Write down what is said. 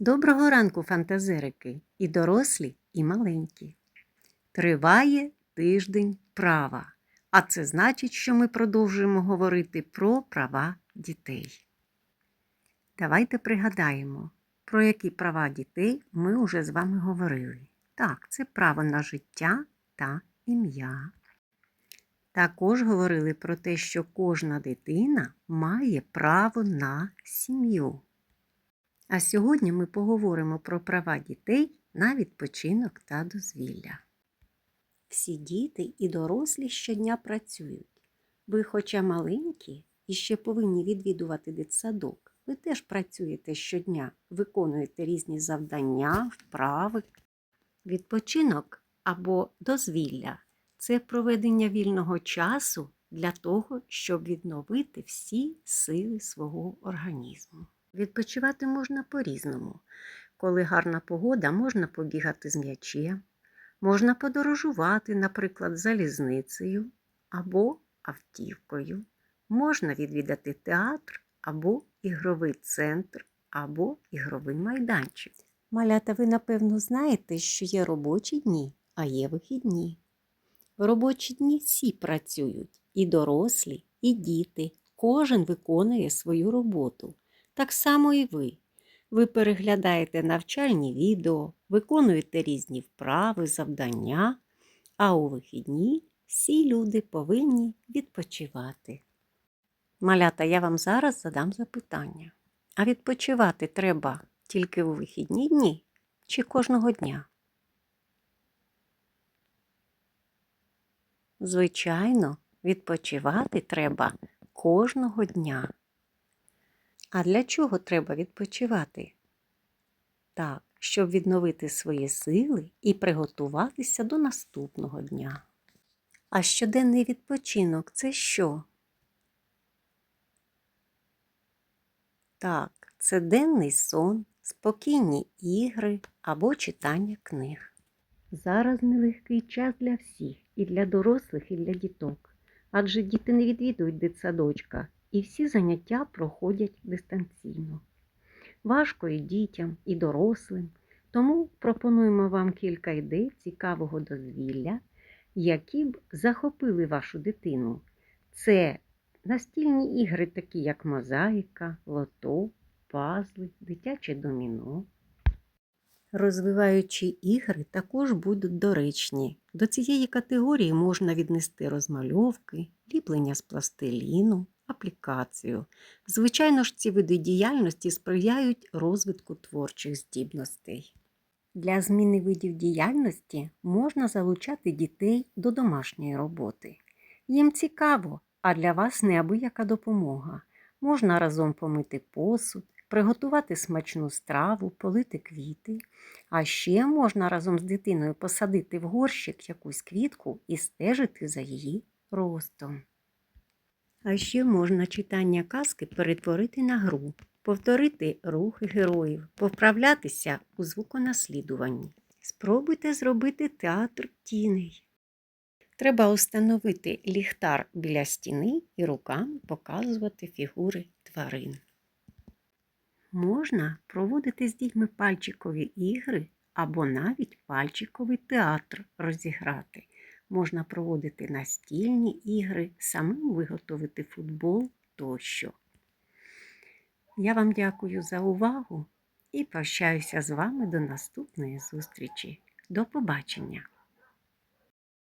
Доброго ранку, фантазерики, і дорослі, і маленькі. Триває тиждень права, а це значить, що ми продовжуємо говорити про права дітей. Давайте пригадаємо, про які права дітей ми вже з вами говорили. Так, це право на життя та ім'я. Також говорили про те, що кожна дитина має право на сім'ю. А сьогодні ми поговоримо про права дітей на відпочинок та дозвілля. Всі діти і дорослі щодня працюють. Ви, хоча маленькі і ще повинні відвідувати дитсадок, ви теж працюєте щодня, виконуєте різні завдання, вправи. Відпочинок або дозвілля це проведення вільного часу для того, щоб відновити всі сили свого організму. Відпочивати можна по-різному. Коли гарна погода, можна побігати з м'ячем, можна подорожувати, наприклад, залізницею або автівкою, можна відвідати театр або ігровий центр, або ігровий майданчик. Малята, ви, напевно, знаєте, що є робочі дні, а є вихідні. В робочі дні всі працюють і дорослі, і діти. Кожен виконує свою роботу. Так само і ви. Ви переглядаєте навчальні відео, виконуєте різні вправи, завдання, а у вихідні всі люди повинні відпочивати. Малята, я вам зараз задам запитання. А відпочивати треба тільки у вихідні дні чи кожного дня? Звичайно, відпочивати треба кожного дня. А для чого треба відпочивати? Так, щоб відновити свої сили і приготуватися до наступного дня. А щоденний відпочинок це що? Так, це денний сон, спокійні ігри або читання книг. Зараз нелегкий час для всіх, і для дорослих, і для діток. Адже діти не відвідують дитсадочка, і всі заняття проходять дистанційно. Важко і дітям, і дорослим, тому пропонуємо вам кілька ідей цікавого дозвілля, які б захопили вашу дитину. Це настільні ігри, такі як мозаїка, лото, пазли, дитяче доміно. Розвиваючі ігри також будуть доречні. До цієї категорії можна віднести розмальовки, ліплення з пластиліну, аплікацію. Звичайно ж, ці види діяльності сприяють розвитку творчих здібностей. Для зміни видів діяльності можна залучати дітей до домашньої роботи. Їм цікаво, а для вас неабияка допомога. Можна разом помити посуд, приготувати смачну страву, полити квіти. А ще можна разом з дитиною посадити в горщик якусь квітку і стежити за її ростом. А ще можна читання казки перетворити на гру, повторити рухи героїв, повправлятися у звуконаслідуванні. Спробуйте зробити театр тіней. Треба установити ліхтар біля стіни і руками показувати фігури тварин. Можна проводити з дітьми пальчикові ігри або навіть пальчиковий театр розіграти. Можна проводити настільні ігри, самим виготовити футбол тощо. Я вам дякую за увагу і прощаюся з вами до наступної зустрічі. До побачення!